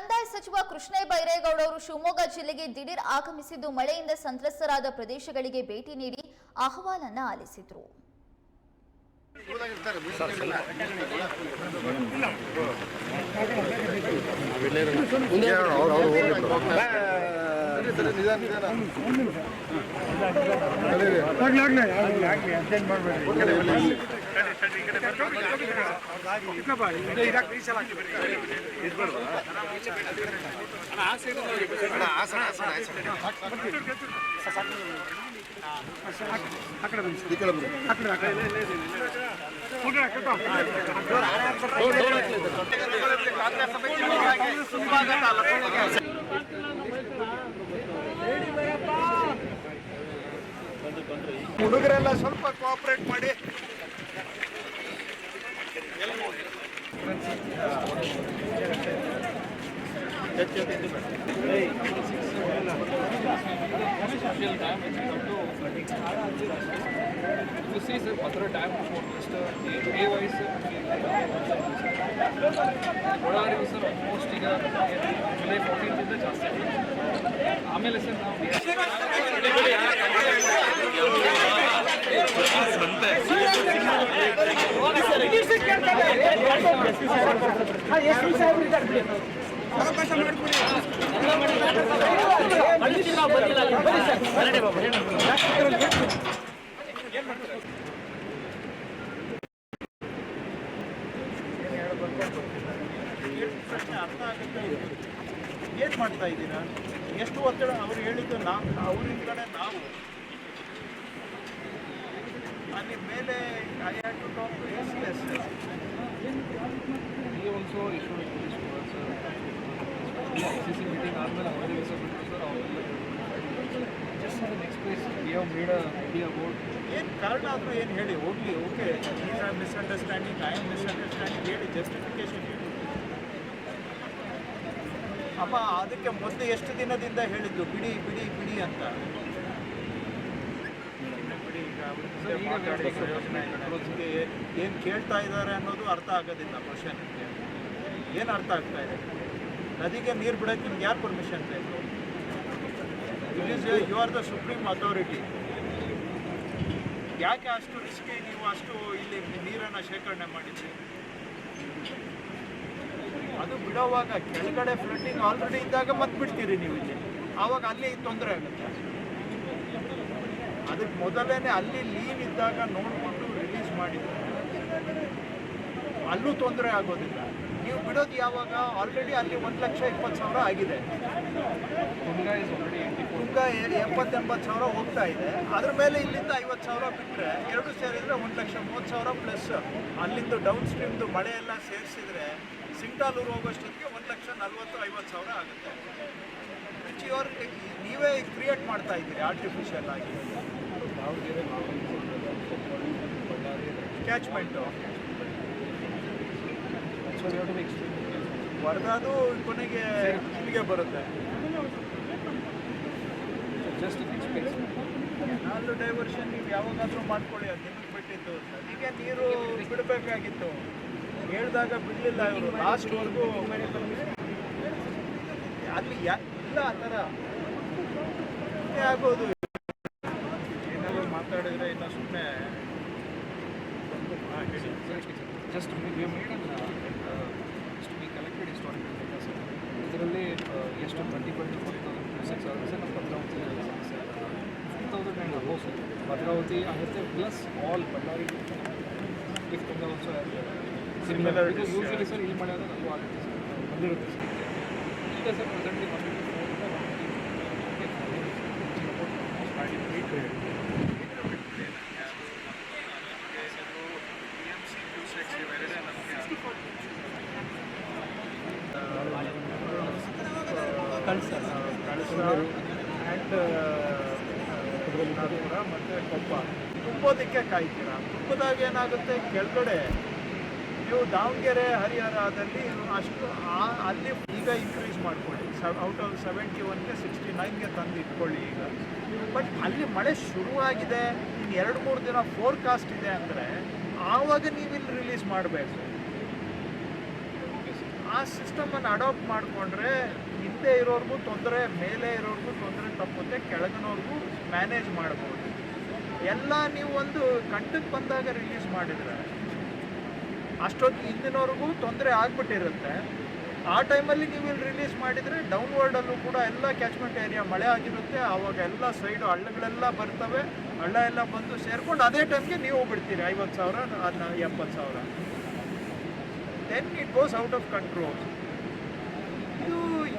ಕಂದಾಯ ಸಚಿವ ಕೃಷ್ಣೇ ಬೈರೇಗೌಡ ಅವರು ಶಿವಮೊಗ್ಗ ಜಿಲ್ಲೆಗೆ ದಿಢೀರ್ ಆಗಮಿಸಿದ್ದು ಮಳೆಯಿಂದ ಸಂತ್ರಸ್ತರಾದ ಪ್ರದೇಶಗಳಿಗೆ ಭೇಟಿ ನೀಡಿ ಅಹವಾಲನ್ನ ಆಲಿಸಿದ್ರು ಹುಡುಗರೆಲ್ಲ ಸ್ವಲ್ಪ ಕೋಆಪರೇಟ್ ಮಾಡಿ You. see, sir, Bhadra Dam almost uh, A wise Kodari sir almost ಈಗ ಜುಲೈ ಫೋರ್ಟೀನ್ತಿಂದ ಜಾಸ್ತಿ ಆಗಿದೆ ಆಮೇಲೆ ಸರ್ ನಾವು ಪ್ರಶ್ನೆ ಅರ್ಥ ಆಗುತ್ತೆ ಏನು ಮಾಡ್ತಾ ಇದ್ದೀರಾ? ಎಷ್ಟು ಒತ್ತಡ ಅವ್ರು ಹೇಳಿದ್ದು ನಾವು ಅವ್ರಿಂದ ಕಡೆ ನಾವು. ಅಲ್ಲಿ ಮೇಲೆ I had to talk to S S ಈ also issue sir C C meeting ಆದಮೇಲೆ ಅವರೇ ಹೆಸರು ಸರ್ ಅವರೆಲ್ಲ just next place we have made a idea about ಏನು ಕಾರಣ ಆದರೂ ಏನು ಹೇಳಿ, ಹೋಗಲಿ okay is are misunderstanding I am misunderstanding ಹೇಳಿ ಜಸ್ಟಿಫಿಕೇಶನ್ ಹೇಳಿ. ಅಮ್ಮ, ಅದಕ್ಕೆ ಮೊದಲು ಎಷ್ಟು ದಿನದಿಂದ ಹೇಳಿದ್ದು, ಬಿಡಿ ಬಿಡಿ ಬಿಡಿ ಅಂತ ಇನ್ನು ಬಿಡಿ ಈಗ ಅವ್ರ ಮುಂದೆ ಸರ್, ಈಗ ಮಾತಾಡಿ ಬೇಕಾದ್ರೆ ಪ್ರಯೋಜನ ಇಲ್ಲ. ಏನು ಕೇಳ್ತಾ ಇದ್ದಾರೆ ಅನ್ನೋದು ಅರ್ಥ ಆಗೋದಿಲ್ಲ ಕ್ವಶನ್ ಏನು ಅರ್ಥ ಆಗ್ತಾ ಇದೆ? ನದಿಗೆ ನೀರು ಬಿಡೋಕ್ಕೆ ನಿಮ್ಗೆ ಯಾರು ಪರ್ಮಿಷನ್ ಬೇಕು? It is you are the supreme authority ಯಾಕೆ ಅಷ್ಟು ರಿಸ್ಕಿ ನೀವು ಅಷ್ಟು ಇಲ್ಲಿ ನೀರನ್ನು ಶೇಖರಣೆ ಮಾಡಿದ್ರಿ? ಅದು ಬಿಡೋವಾಗ ಕೆಳಗಡೆ ಫ್ಲಡ್ಡಿಂಗ್ ಆಲ್ರೆಡಿ ಇದ್ದಾಗ ಮತ್ತೆ ಬಿಡ್ತೀರಿ ನೀವು ಇಲ್ಲಿ. ಆವಾಗ ಅಲ್ಲಿ ತೊಂದರೆ ಆಗುತ್ತೆ. ಅದಕ್ಕೆ ಮೊದಲೇ ಅಲ್ಲಿ ಲೀನ್ ಇದ್ದಾಗ ನೋಡಿಕೊಂಡು ರಿಲೀಸ್ ಮಾಡಿದ್ರು ಅಲ್ಲೂ ತೊಂದರೆ ಆಗೋದಿಲ್ಲ. ನೀವು ಬಿಡೋದು ಯಾವಾಗ? ಆಲ್ರೆಡಿ ಅಲ್ಲಿ ಒಂದು ಲಕ್ಷ ಇಪ್ಪತ್ತು ಸಾವಿರ ಆಗಿದೆ. Tunga is already eighty Tunga A- ಎಪ್ಪತ್ತೆಂಬತ್ತು ಸಾವಿರ ಹೋಗ್ತಾ ಇದೆ. ಅದ್ರ ಮೇಲೆ ಇಲ್ಲಿಂದ ಐವತ್ತು ಸಾವಿರ ಬಿಟ್ಟರೆ ಎರಡು ಸೇರಿದ್ರೆ ಒಂದು ಲಕ್ಷ ಮೂವತ್ತು ಸಾವಿರ ಪ್ಲಸ್ ಅಲ್ಲಿಂದ ಡೌನ್ ಸ್ಟ್ರೀಮ್ದು ಮಳೆ ಎಲ್ಲ ಸೇರಿಸಿದ್ರೆ ಸಿಂಗ್ಟಾಲೂರು ಹೋಗೋಷ್ಟೊತ್ತಿಗೆ ಒಂದು ಲಕ್ಷ ನಲ್ವತ್ತು ಐವತ್ತು ಸಾವಿರ ಆಗುತ್ತೆ. ವಿಚ್ ಯುವರ್ ನೀವೇ ಕ್ರಿಯೇಟ್ ಮಾಡ್ತಾ ಇದ್ದೀರಿ ಆರ್ಟಿಫಿಷಿಯಲ್ ಆಗಿ. ಕ್ಯಾಚ್ಮೆಂಟು ವರದಾದು ಕೊನೆಗೆ ಇಲ್ಲಿಗೆ ಬರುತ್ತೆ. ನಾಲ್ಕು ಡೈವರ್ಷನ್ ನೀವು ಯಾವಾಗಾದ್ರೂ ಮಾಡ್ಕೊಳ್ಳಿ ಅದು ನಿಮಗೆ ಬಿಟ್ಟಿದ್ದು ನದಿಗೆ ನೀರು ಬಿಡಬೇಕಾಗಿತ್ತು. ಹೇಳಿದಾಗ ಬಿಡಲಿಲ್ಲ ಇವರು. ಲಾಸ್ಟ್ವರೆಗೂ ಅಲ್ಲಿ ಯಾ- ಇಲ್ಲ ಆ ಥರ. ಆಗೋದು ಮಾತಾಡಿದ್ರೆ ಇನ್ನು ಸುಮ್ಮನೆ just collected historical data sir ಇದರಲ್ಲಿ ಎಷ್ಟು ಟ್ವೆಂಟಿ ಟ್ವೆಂಟಿ ಫೋರ್ ತೌಸಂಡ್ ಆಗುತ್ತೆ ಸರ್ ನಮ್ಮ Bhadravati thousand and sir Bhadravati ಆಗುತ್ತೆ plus all Ballari if similar usually sir ಇಲ್ಲಿ ಮಳೆ ಆದಾಗ ಆಗುತ್ತೆ ಸರ್ ಬಂದಿರುತ್ತೆ ಸರ್ ಈಗ sir presently Kalasa Kalasa and ಕೂಡ ಮತ್ತು ಕೊಪ್ಪ ತುಂಬೋದಕ್ಕೆ ಕಾಯ್ತೀರಾ? ತುಂಬಿದಾಗ ಏನಾಗುತ್ತೆ? ಕೆಳಗಡೆ ನೀವು ದಾವಣಗೆರೆ, ಹರಿಹರದಲ್ಲಿ ಅಷ್ಟು ಅಲ್ಲಿ ಈಗ ಇನ್ಕ್ರೀಸ್ ಮಾಡ್ಕೊಳ್ಳಿ. ಔಟ್ ಆಫ್ ಸೆವೆಂಟಿ ಒನ್ಗೆ ಸಿಕ್ಸ್ಟಿ ನೈನ್ಗೆ ತಂದು ಇಟ್ಕೊಳ್ಳಿ ಈಗ. ಬಟ್ ಅಲ್ಲಿ ಮಳೆ ಶುರುವಾಗಿದೆ. ಇನ್ನು ಎರಡು, ಮೂರು ದಿನ ಫೋರ್ಕಾಸ್ಟ್ ಇದೆ ಅಂದರೆ ಆವಾಗ ನೀವು ಇಲ್ಲಿ ರಿಲೀಸ್ ಮಾಡಬೇಕು. ಆ ಸಿಸ್ಟಮನ್ನು ಅಡಾಪ್ಟ್ ಮಾಡಿಕೊಂಡ್ರೆ ಹಿಂದೆ ಇರೋರ್ಗೂ ತೊಂದರೆ, ಮೇಲೆ ಇರೋರ್ಗೂ ತೊಂದರೆ ತಪ್ಪುತ್ತೆ, ಕೆಳಗಿನವ್ರಿಗೂ ಮ್ಯಾನೇಜ್ ಮಾಡ್ಬೋದು. ಎಲ್ಲ ನೀವು ಒಂದು ಕಂಟಕ್ಕೆ ಬಂದಾಗ ರಿಲೀಸ್ ಮಾಡಿದರೆ ಅಷ್ಟೊತ್ತು ಹಿಂದಿನವ್ರಿಗೂ ತೊಂದರೆ ಆಗ್ಬಿಟ್ಟಿರುತ್ತೆ. ಆ ಟೈಮಲ್ಲಿ ನೀವು ಇಲ್ಲಿ ರಿಲೀಸ್ ಮಾಡಿದರೆ ಡೌನ್ವರ್ಡಲ್ಲೂ ಕೂಡ ಎಲ್ಲ ಕ್ಯಾಚ್ಮೆಂಟ್ ಏರಿಯಾ ಮಳೆ ಆಗಿರುತ್ತೆ. ಆವಾಗ ಎಲ್ಲ ಸೈಡು ಹಳ್ಳಗಳೆಲ್ಲ ಬರ್ತವೆ. ಹಳ್ಳ ಎಲ್ಲ ಬಂದು ಸೇರ್ಕೊಂಡು ಅದೇ ಟೈಮ್ಗೆ ನೀವು ಬಿಡ್ತೀರಿ ಐವತ್ತು ಸಾವಿರ ಎಪ್ಪತ್ತು ಸಾವಿರ. Then it goes out of control ಇದು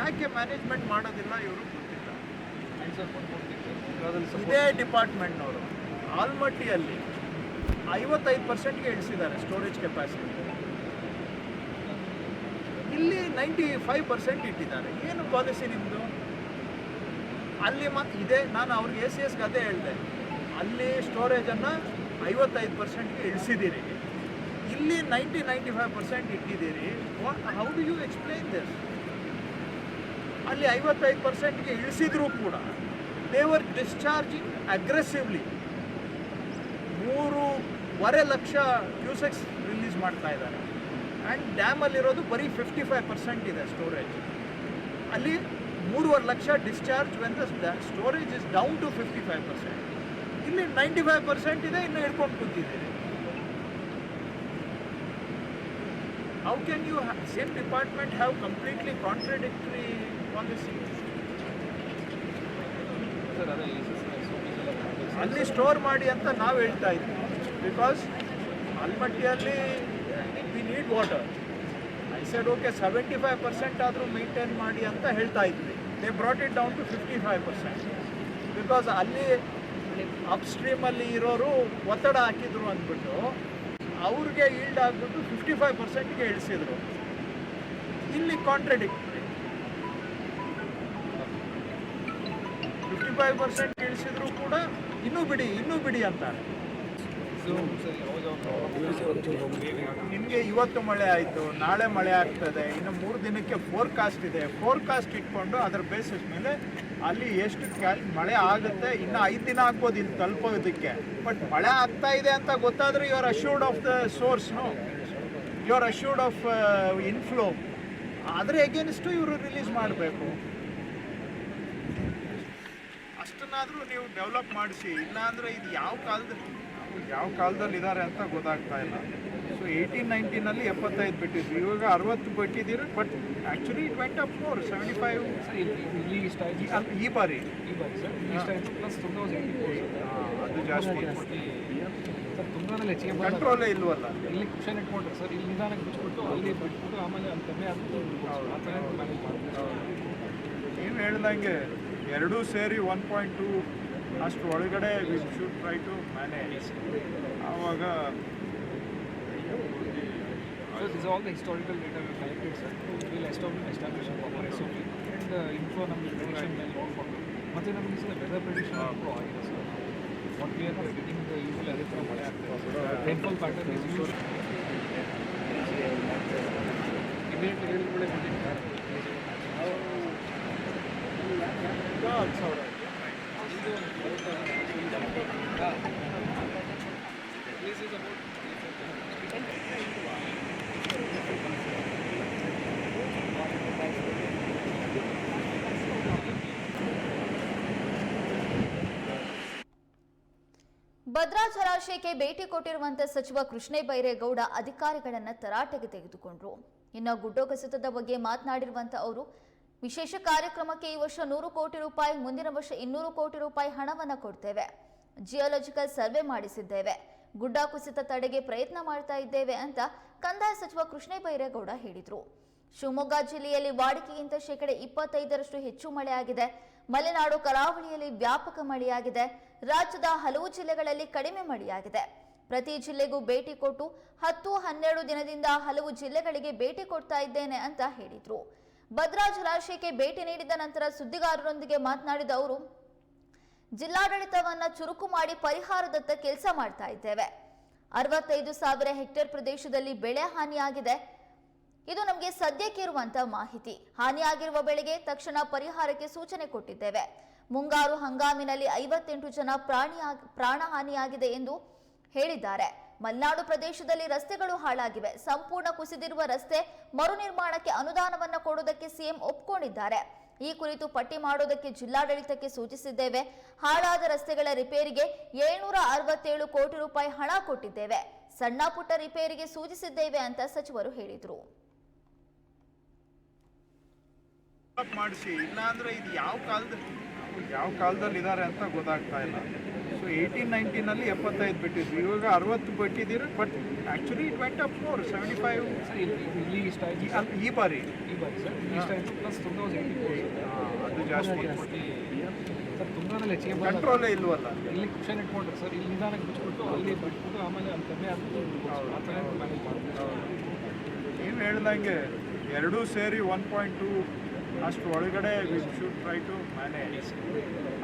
ಯಾಕೆ ಮ್ಯಾನೇಜ್ಮೆಂಟ್ ಮಾಡೋದಿಲ್ಲ ಇವರು ಗೊತ್ತಿಲ್ಲ. ಇದೇ ಡಿಪಾರ್ಟ್ಮೆಂಟ್ನವರು ಆಲ್ಮಟ್ಟಿಯಲ್ಲಿ ಐವತ್ತೈದು ಪರ್ಸೆಂಟ್ಗೆ ಇಳಿಸಿದ್ದಾರೆ ಸ್ಟೋರೇಜ್ ಕೆಪಾಸಿಟಿ ಇಲ್ಲಿ ನೈಂಟಿ ಫೈವ್ ಪರ್ಸೆಂಟ್ ಇಟ್ಟಿದ್ದಾರೆ. ಏನು ಪಾಲಿಸಿ ನಿಮ್ಮದು ಅಲ್ಲಿ ಮ, ಇದೆ. ನಾನು ಅವ್ರಿಗೆ ಎ ಸಿ ಎಸ್ಗೆ ಅದೇ ಹೇಳಿದೆ. ಅಲ್ಲಿ ಸ್ಟೋರೇಜನ್ನು ಐವತ್ತೈದು ಪರ್ಸೆಂಟ್ಗೆ ಇಳಿಸಿದ್ದೀರಿ. ಇಲ್ಲಿ ninety ninety five percent ಇಟ್ಟಿದ್ದೀರಿ. How do you explain this ಅಲ್ಲಿ ಐವತ್ತೈದು ಪರ್ಸೆಂಟ್ಗೆ ಇಳಿಸಿದ್ರೂ ಕೂಡ ದೇವರ್ ಡಿಸ್ಚಾರ್ಜಿಂಗ್ ಅಗ್ರೆಸಿವ್ಲಿ ಮೂರುವರೆ ಲಕ್ಷ ಕ್ಯೂಸೆಕ್ಸ್ ರಿಲೀಸ್ ಮಾಡ್ತಾ ಇದ್ದಾರೆ. ಆ್ಯಂಡ್ ಡ್ಯಾಮಲ್ಲಿರೋದು ಬರೀ ಫಿಫ್ಟಿ ಫೈವ್ ಪರ್ಸೆಂಟ್ ಇದೆ ಸ್ಟೋರೇಜ್ ಅಲ್ಲಿ ಮೂರುವರೆ lakh discharge when the storage is down to fifty five percent ಇಲ್ಲಿ ನೈಂಟಿ ಫೈವ್ ಪರ್ಸೆಂಟ್ ಇದೆ ಇನ್ನು ಹಿಡ್ಕೊಂಡು ಕೂತಿದ್ದೀರಿ. How can you same department have completely contradictory policy. ಅಲ್ಲಿ ಸ್ಟೋರ್ ಮಾಡಿ ಅಂತ ನಾವು ಹೇಳ್ತಾ ಇದ್ವಿ. Because ಆಲ್ಮಟ್ಟಿಯಲ್ಲಿ need water I said okay seventy five percent ಆದರೂ ಮೇಂಟೈನ್ ಮಾಡಿ ಅಂತ ಹೇಳ್ತಾ ಇದ್ವಿ. They brought it down to fifty five percent because ಅಲ್ಲಿ ಅಪ್ಸ್ಟ್ರೀಮಲ್ಲಿ ಇರೋರು ಒತ್ತಡ ಹಾಕಿದ್ರು ಅಂದ್ಬಿಟ್ಟು, ಅವ್ರಿಗೆ ಈಲ್ಡ್ ಆಗಿಬಿಟ್ಟು ಫಿಫ್ಟಿ ಫೈವ್ ಪರ್ಸೆಂಟ್ಗೆ ಇಳಿಸಿದ್ರು. ಇಲ್ಲಿ ಕಾಂಟ್ರಡಿಕ್ಟ್ರಿ ಫಿಫ್ಟಿ ಫೈವ್ ಪರ್ಸೆಂಟ್ ಇಳಿಸಿದ್ರು ಕೂಡ, ಇನ್ನೂ ಬಿಡಿ ಇನ್ನೂ ಬಿಡಿ ಅಂತಾರೆ So, ಸರ್ ಯಾವಾಗ ಯಾವಾಗ ನಿಮಗೆ ಇವತ್ತು ಮಳೆ ಆಯಿತು, ನಾಳೆ ಮಳೆ ಆಗ್ತದೆ, ಇನ್ನು ಮೂರು ದಿನಕ್ಕೆ ಫೋರ್ಕಾಸ್ಟ್ ಇದೆ. ಫೋರ್ಕಾಸ್ಟ್ ಇಟ್ಕೊಂಡು ಅದರ ಬೇಸಿಸ್ ಮೇಲೆ ಅಲ್ಲಿ ಎಷ್ಟು ಮಳೆ ಆಗುತ್ತೆ, ಇನ್ನು ಐದು ದಿನ ಆಗ್ಬೋದು ಇಲ್ಲಿ ತಲುಪೋದಕ್ಕೆ. ಬಟ್ ಮಳೆ ಆಗ್ತಾ ಇದೆ ಅಂತ ಗೊತ್ತಾದರೆ you are assured of the ಸೋರ್ಸ್ನು you are assured of inflow ಆದರೆ ಎಗೇನ್ಸ್ಟು ಇವರು ರಿಲೀಸ್ ಮಾಡಬೇಕು. ಅಷ್ಟನ್ನಾದರೂ ನೀವು ಡೆವಲಪ್ ಮಾಡಿಸಿ. ಇಲ್ಲಾಂದರೆ ಇದು ಯಾವ ಕಾಲದಲ್ಲಿ ಯಾವ ಕಾಲದಲ್ಲಿ ಇದ್ದಾರೆ ಅಂತ ಗೊತ್ತಾಗ್ತಾ ಇಲ್ಲ. ಸೊ ಏಯ್ಟೀನ್ ನೈನ್ಟೀನಲ್ಲಿ ಎಪ್ಪತ್ತೈದು ಬಿಟ್ಟಿದ್ರು ಇವಾಗ ಅರವತ್ತು ಬಿಟ್ಟಿದ್ದೀರಿ but actually it went up four seventy five ಈ ಬಾರಿ? ಅದು ಜಾಸ್ತಿ ಸರ್ ಹೆಚ್ಚಿಗೆ ಕಂಟ್ರೋಲೇ ಇಲ್ವಲ್ಲ? ಇಲ್ಲಿ ಕ್ವಶನ್ ಇಟ್ಕೊಂಡ್ರೆ ಸರ್ ಇಲ್ಲಿ ನಿಧಾನಕ್ಕೆ ಬಿಟ್ಬಿಟ್ಟು ಅಲ್ಲಿ ಬಿಟ್ಬಿಟ್ಟು ಆಮೇಲೆ ಅಲ್ಲಿ ಕಮ್ಮಿ ಆಗ್ತದೆ ನೀವು ಹೇಳ್ದಂಗೆ ಎರಡೂ ಸೇರಿ ಒನ್ ಪಾಯಿಂಟ್ ಟು ಅಷ್ಟು ಒಳಗಡೆ we should try to manage ಆವಾಗ So this is all the historical data we collected, sir. We'll establish establish a proper SOP and uh, info ನಮಗೆ prediction ಮೇಲೆ ನೋಡಿಕೊಂಡು ಮತ್ತೆ ನಮಗೆ ಸರ್ ವೆದರ್ ಪ್ರಿಡಿಕ್ಷನ್ ಇಂಪ್ರೂವ್ ಆಗಿದೆ sir what we are getting usually ಅದೇ ಥರ ಮಳೆ ಆಗ್ತದೆ rainfall pattern is use immediately ಹೇಳಿದ್ಮೇಲೆ ಈಗ ಹತ್ತು ಭದ್ರಾ ಜಲಾಶಯಕ್ಕೆ ಭೇಟಿ ಕೊಟ್ಟಿರುವಂತಹ ಸಚಿವ ಕೃಷ್ಣ ಬೈರೇಗೌಡ ಅಧಿಕಾರಿಗಳನ್ನ ತರಾಟೆಗೆ ತೆಗೆದುಕೊಂಡ್ರು. ಇನ್ನು ಗುಡ್ಡೋ ಕಸಿತದ ಬಗ್ಗೆ ಮಾತನಾಡಿರುವಂತಹ ಅವರು ವಿಶೇಷ ಕಾರ್ಯಕ್ರಮಕ್ಕೆ ಈ ವರ್ಷ ನೂರು ಕೋಟಿ ರೂಪಾಯಿ, ಮುಂದಿನ ವರ್ಷ ಇನ್ನೂರು ಕೋಟಿ ರೂಪಾಯಿ ಹಣವನ್ನು ಕೊಡ್ತೇವೆ. ಜಿಯೋಲಜಿಕಲ್ ಸರ್ವೆ ಮಾಡಿಸಿದ್ದೇವೆ. ಗುಡ್ಡ ಕುಸಿತ ತಡೆಗೆ ಪ್ರಯತ್ನ ಮಾಡ್ತಾ ಇದ್ದೇವೆ ಅಂತ ಕಂದಾಯ ಸಚಿವ ಕೃಷ್ಣ ಬೈರೇಗೌಡ ಹೇಳಿದರು. ಶಿವಮೊಗ್ಗ ಜಿಲ್ಲೆಯಲ್ಲಿ ವಾಡಿಕೆಗಿಂತ ಶೇಕಡ ಇಪ್ಪತ್ತೈದರಷ್ಟು ಹೆಚ್ಚು ಮಳೆಯಾಗಿದೆ. ಮಲೆನಾಡು ಕರಾವಳಿಯಲ್ಲಿ ವ್ಯಾಪಕ ಮಳೆಯಾಗಿದೆ. ರಾಜ್ಯದ ಹಲವು ಜಿಲ್ಲೆಗಳಲ್ಲಿ ಕಡಿಮೆ ಮಳೆಯಾಗಿದೆ. ಪ್ರತಿ ಜಿಲ್ಲೆಗೂ ಭೇಟಿ ಕೊಟ್ಟು ಹತ್ತು ಹನ್ನೆರಡು ದಿನದಿಂದ ಹಲವು ಜಿಲ್ಲೆಗಳಿಗೆ ಭೇಟಿ ಕೊಡ್ತಾ ಇದ್ದೇನೆ ಅಂತ ಹೇಳಿದ್ರು. ಭದ್ರಾ ಜಲಾಶಯಕ್ಕೆ ಭೇಟಿ ನೀಡಿದ ನಂತರ ಸುದ್ದಿಗಾರರೊಂದಿಗೆ ಮಾತನಾಡಿದ ಅವರು, ಜಿಲ್ಲಾಡಳಿತವನ್ನ ಚುರುಕು ಮಾಡಿ ಪರಿಹಾರದತ್ತ ಕೆಲಸ ಮಾಡ್ತಾ ಇದ್ದೇವೆ. ಅರವತ್ತೈದು ಸಾವಿರ ಹೆಕ್ಟೇರ್ ಪ್ರದೇಶದಲ್ಲಿ ಬೆಳೆ ಹಾನಿಯಾಗಿದೆ. ಇದು ನಮಗೆ ಸದ್ಯಕ್ಕೆ ಇರುವಂತ ಮಾಹಿತಿ. ಹಾನಿಯಾಗಿರುವ ಬೆಳೆಗೆ ತಕ್ಷಣ ಪರಿಹಾರಕ್ಕೆ ಸೂಚನೆ ಕೊಟ್ಟಿದ್ದೇವೆ. ಮುಂಗಾರು ಹಂಗಾಮಿನಲ್ಲಿ ಐವತ್ತೆಂಟು ಜನ ಪ್ರಾಣಿ ಪ್ರಾಣ ಹಾನಿಯಾಗಿದೆ ಎಂದು ಹೇಳಿದ್ದಾರೆ. ಮಲೆನಾಡು ಪ್ರದೇಶದಲ್ಲಿ ರಸ್ತೆಗಳು ಹಾಳಾಗಿವೆ. ಸಂಪೂರ್ಣ ಕುಸಿದಿರುವ ರಸ್ತೆ ಮರು ನಿರ್ಮಾಣಕ್ಕೆ ಅನುದಾನವನ್ನು ಕೊಡುವುದಕ್ಕೆ ಸಿಎಂ ಒಪ್ಕೊಂಡಿದ್ದಾರೆ. ಈ ಕುರಿತು ಪಟ್ಟಿ ಮಾಡೋದಕ್ಕೆ ಜಿಲ್ಲಾಡಳಿತಕ್ಕೆ ಸೂಚಿಸಿದ್ದೇವೆ. ಹಾಳಾದ ರಸ್ತೆಗಳ ರಿಪೇರಿಗೆ ಏಳ್ನೂರ ಅರವತ್ತೇಳು ಕೋಟಿ ರೂಪಾಯಿ ಹಣ ಕೊಟ್ಟಿದ್ದೇವೆ. ಸಣ್ಣ ಪುಟ್ಟ ರಿಪೇರಿಗೆ ಸೂಚಿಸಿದ್ದೇವೆ ಅಂತ ಸಚಿವರು ಹೇಳಿದರು. ಮಾಡಿಸಿ ಇಲ್ಲ ಅಂದ್ರೆ ಇದು ಯಾವ ಕಾಲದಲ್ಲಿ? ಯಾವ ಕಾಲದಲ್ಲಿ ಇದಾರೆ ಅಂತ ಗೊತ್ತಾಗ್ತಾ ಇಲ್ಲ. ಸೊ ಏಯ್ಟೀನ್ ನೈನ್ಟೀನಲ್ಲಿ ಎಪ್ಪತ್ತೈದು ಬಿಟ್ಟಿದ್ವಿ. ಇವಾಗ ಅರವತ್ತು ಬಿಟ್ಟಿದ್ದೀರಿ but actually it went up four seventy five ಇಲ್ಲಿ ಇಷ್ಟ ಆಯ್ತು ಈ ಬಾರಿ. ಈ ಬಾರಿ ಸರ್ ಇಷ್ಟ ಆಯಿತು ಪ್ಲಸ್ ಅದು ಜಾಸ್ತಿ ಸರ್ ತುಂಗಾದಲ್ಲಿ ಹೆಚ್ಚಿಗೆ ಬರಲ್ಲ. ಕಂಟ್ರೋಲೇ ಇಲ್ವಲ್ಲ? ಇಲ್ಲಿ ಕ್ವಶನ್ ಇಟ್ಕೊಂಡ್ರೆ ಸರ್ ಇಲ್ಲಿ ನಿಧಾನಕ್ಕೆ ಬಿಟ್ಬಿಟ್ಟು ಅಲ್ಲಿ ಬಿಟ್ಬಿಟ್ಟು ಆಮೇಲೆ ಅಲ್ಲಿ ಕಮ್ಮಿ ಆಗ್ತದೆ ಆ ಥರ ಮ್ಯಾನೇಜ್ ಮಾಡ್ತೀವಿ ನೀವು ಹೇಳ್ದಂಗೆ ಎರಡೂ ಸೇರಿ ಒನ್ ಪಾಯಿಂಟ್ ಟು ಅಷ್ಟು ಒಳಗಡೆ we should try to manage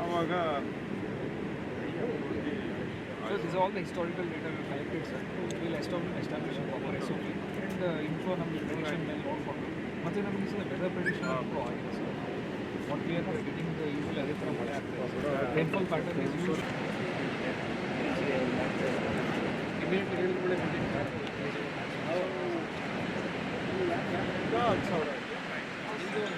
ಆವಾಗ So this is all the historical data we collected, sir. We'll establish, establish a proper SOP and uh, info ನಮಗೆ prediction ಮೇಲೆ ನೋಡ್ಕೊಂಡು ಮತ್ತು ನಮಗೆ ಸರ್ ವೆದರ್ ಪ್ರಿಡಿಕ್ಷನ್ ಇಂಪ್ರೂವ್ ಆಗಿದೆ sir what we are predicting usually ಅದೇ ಥರ ಮಳೆ ಆಗ್ತದೆ rainfall pattern is usually immediately ಹೇಳಿದ ಕೂಡ ಹತ್ತು ಸಾವಿರ